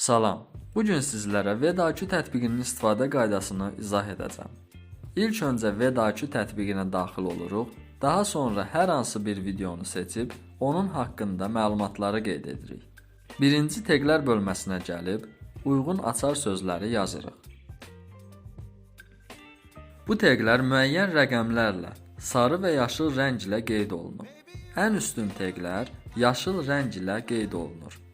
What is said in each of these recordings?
Salam. Bu gün sizlərə VEDAQ tətbiqinin istifadə qaydasını izah edəcəm. İlk öncə VEDAQ tətbiqinə daxil oluruq. Daha sonra hər hansı bir videonu seçib onun haqqında məlumatları qeyd edirik. Birinci teqlər bölməsinə gəlib uyğun açar sözləri yazırıq. Bu teqlər müəyyən rəqəmlərlə sarı və yaşıl rəng ilə qeyd olunub. Ən üstün teqlər yaşıl rəng ilə qeyd olunur.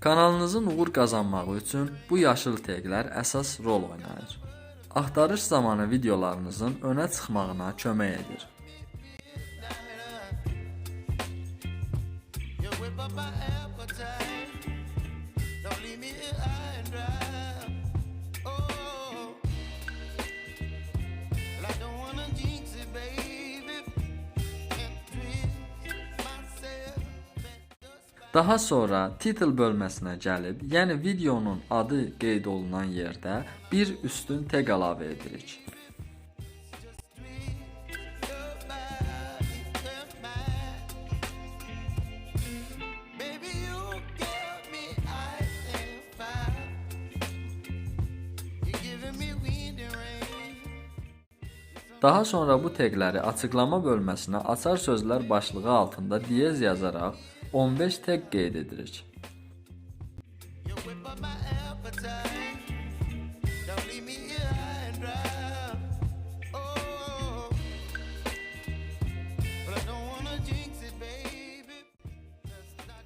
Kanalınızın uğur qazanmağı üçün bu yaşıl teqlər əsas rol oynayır. Axtarış zamanı videolarınızın önə çıxmağına kömək edir. Don't leave me here high and dry. Daha sonra title bölməsinə gəlib, yəni videonun adı qeyd olunan yerdə bir üstün teq əlavə edirik. Daha sonra bu teqləri açıqlama bölməsinə açar sözlər başlığı altında diyez yazaraq 15 teq qeyd edirik. You whip up my appetite. Don't leave me here high and dry. Oh, but I don't wanna jinx it, baby.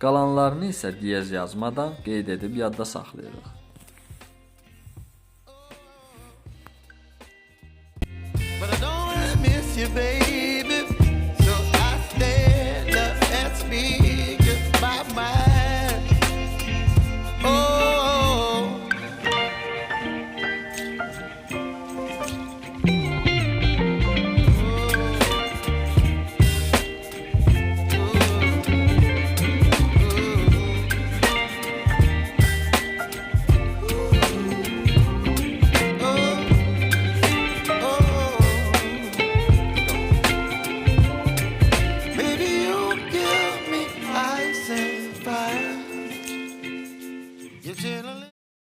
Qalanlarını isə diyez yazmadan qeyd edib yadda saxlayırıq. But I don't miss you, baby.